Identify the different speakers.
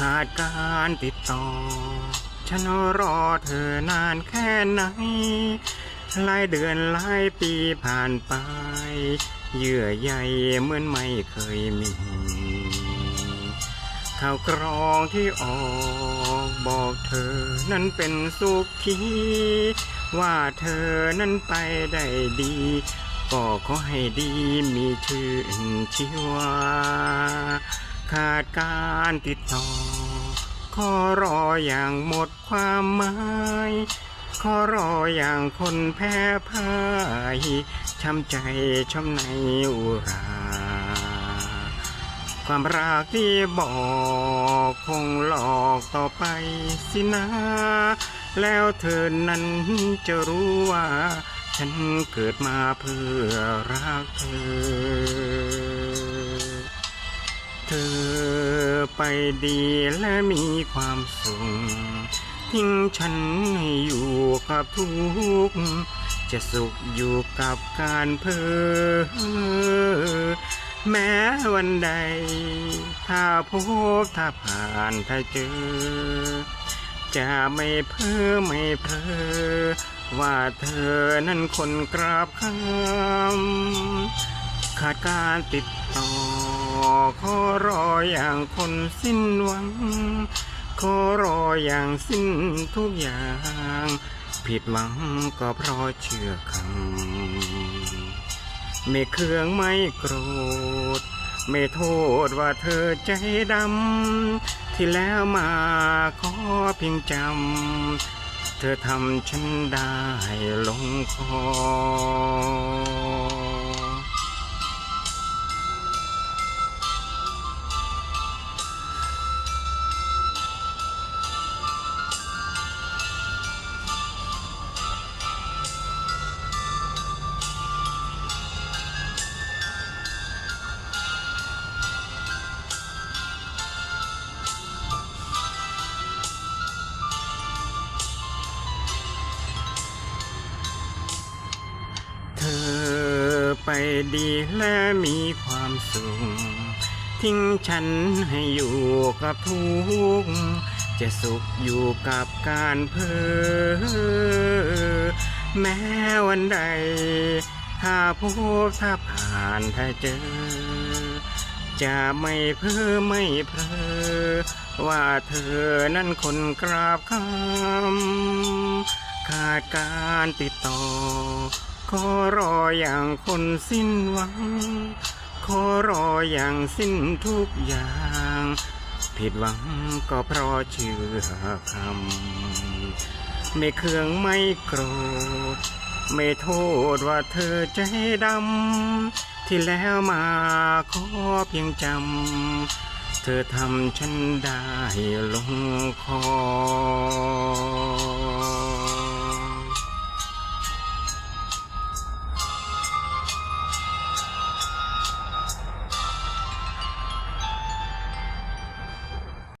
Speaker 1: ขาดการติดต่อ ฉันรอเธอนานแค่ไหนหลายเดือนหลายปีผ่านไป เยื่อใยเหมือนไม่เคยมีข่าวกรองที่ออกบอกเธอนั้นเป็นสุขีว่าเธอนั้นไปได้ดี ก็ขอให้ดีมีชื่นชีวา ขาดการติดต่อ ขอรออย่างหมดความหมายขอรออย่างคนแพ้พ่ายช้ำใจช้ำในอุรา ความรักที่บอกคงหลอกต่อไปสินะ แล้วเธอนั้นจะรู้ว่า ฉันเกิดมาเพื่อรักเธอ เธอไปดีและมีความสุขทิ้งฉันให้อยู่กับทุกข์จะสุขอยู่กับการเพ้อแม้วันใด ถ้าพบถ้าผ่านถ้าเจอ จะไม่เพ้อไม่เพลอว่าเธอนั้นคนกราบคำ ดการติดต่อ ขอรออย่างคนสิ้นหวัง ขอรออย่างสิ้นทุกอย่าง ผิดหวังก็เพราะเชื่อคำไม่เคืองไม่โกรธ ไม่โทษว่าเธอใจดำ ที่แล้วมาขอเพียงจำ เธอทำฉันได้ลงคอ ไปดีและมีความสุข ทิ้งฉันให้อยู่กับทุกข์จะสุขอยู่กับการเพ้อแม้วันใด ถ้าพบถ้าผ่านถ้าเจอ จะไม่เพ้อไม่เพลอว่าเธอนั้นคนกราบคำขาดการติดต่อ ขอรออย่างคนสิ้นหวัง ขอรออย่างสิ้นทุกอย่าง ผิดหวังก็เพราะเชื่อคำไม่เคืองไม่โกรธ ไม่โทษว่าเธอใจดำ ที่แล้วมาขอเพียงจำ เธอทำฉันได้ลงคอ